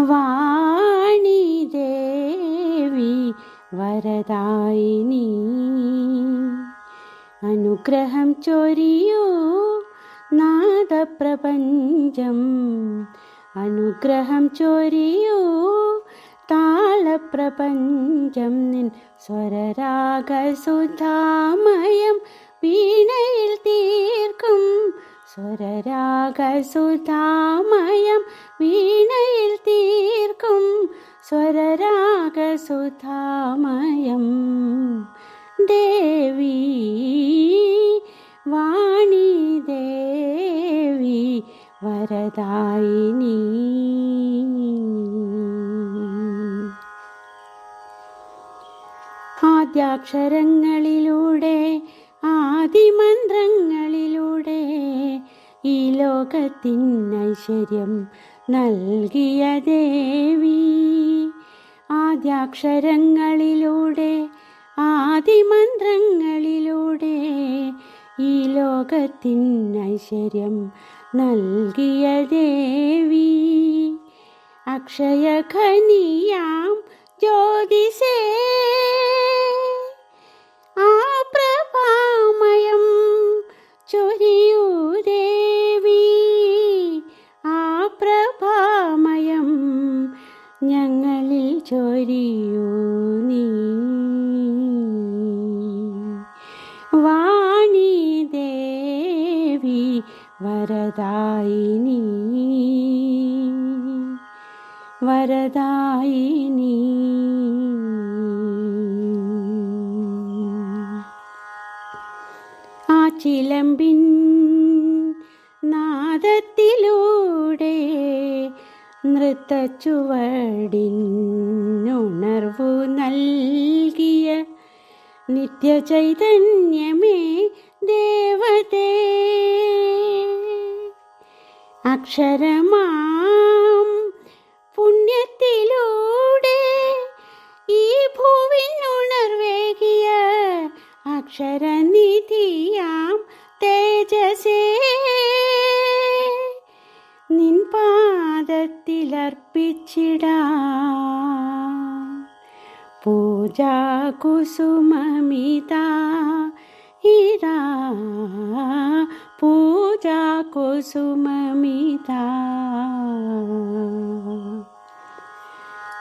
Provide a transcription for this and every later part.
വാണി ദേവി വരദായിനി അനുഗ്രഹം ചൊരിയോ നാദപ്രപഞ്ചം. അനുഗ്രഹം ചൊരിയോ താളപ്രപഞ്ചം. നിൻ സ്വരരാഗസുധാമയം വീണയിൽ തീർക്കും. സ്വരരാഗസുധാമയം വീണയിൽ തീർക്കും സ്വരരാഗസുധാമയം. ദേവി വാണി ദേവി വരദായിനി ആദ്യാക്ഷരങ്ങളിലൂടെ ആദിമന്ത്രങ്ങളിലൂടെ ഈ ലോകത്തിൻ ഐശ്വര്യം നൽകിയ ദേവി ആദ്യാക്ഷരങ്ങളിലൂടെ ആദിമന്ത്രങ്ങളിലൂടെ ഈ ലോകത്തിൻ ഐശ്വര്യം നൽകിയ ദേവി അക്ഷയഖനിയാം ജ്യോതിസേ ചൊരിയൂ നീ. വാണി ദേവി വരദായിനി വരദായിനി ആ ചിലമ്പിൻ നാദത്തിലൂടെ നൃത്തച്ചുവടിനുണർവു നൽകിയ നിത്യചൈതന്യമേ ദേവതേ. അക്ഷരമാം പുണ്യത്തിലൂടെ ഈ ഭൂവിനുണർവേകിയ അക്ഷരനിധിയാം തേജസേ. പാദത്തിലർപ്പിച്ചിടാ പൂജാ കുസുമമിതാ ഇതാ. പൂജാ കുസുമമിതാ.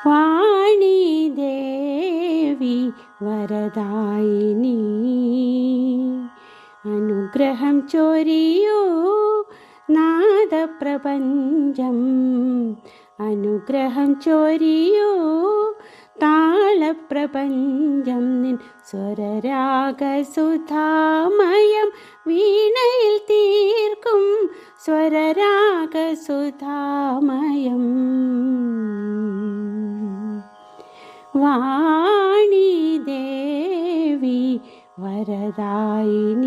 വാണി ദേവി വരദായിനി. അനുഗ്രഹം ചൊരിയൂ. നാദപ്രപഞ്ചം അനുഗ്രഹം ചോരിയോ. താളപ്രപഞ്ചം നിൻ സ്വരരാഗസുധാമയം വീണയിൽ തീർക്കും. സ്വരരാഗസുധാമയം. വാണി ദേവി വരദായിനി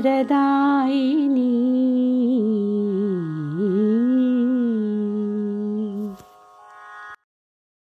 वरदायिनी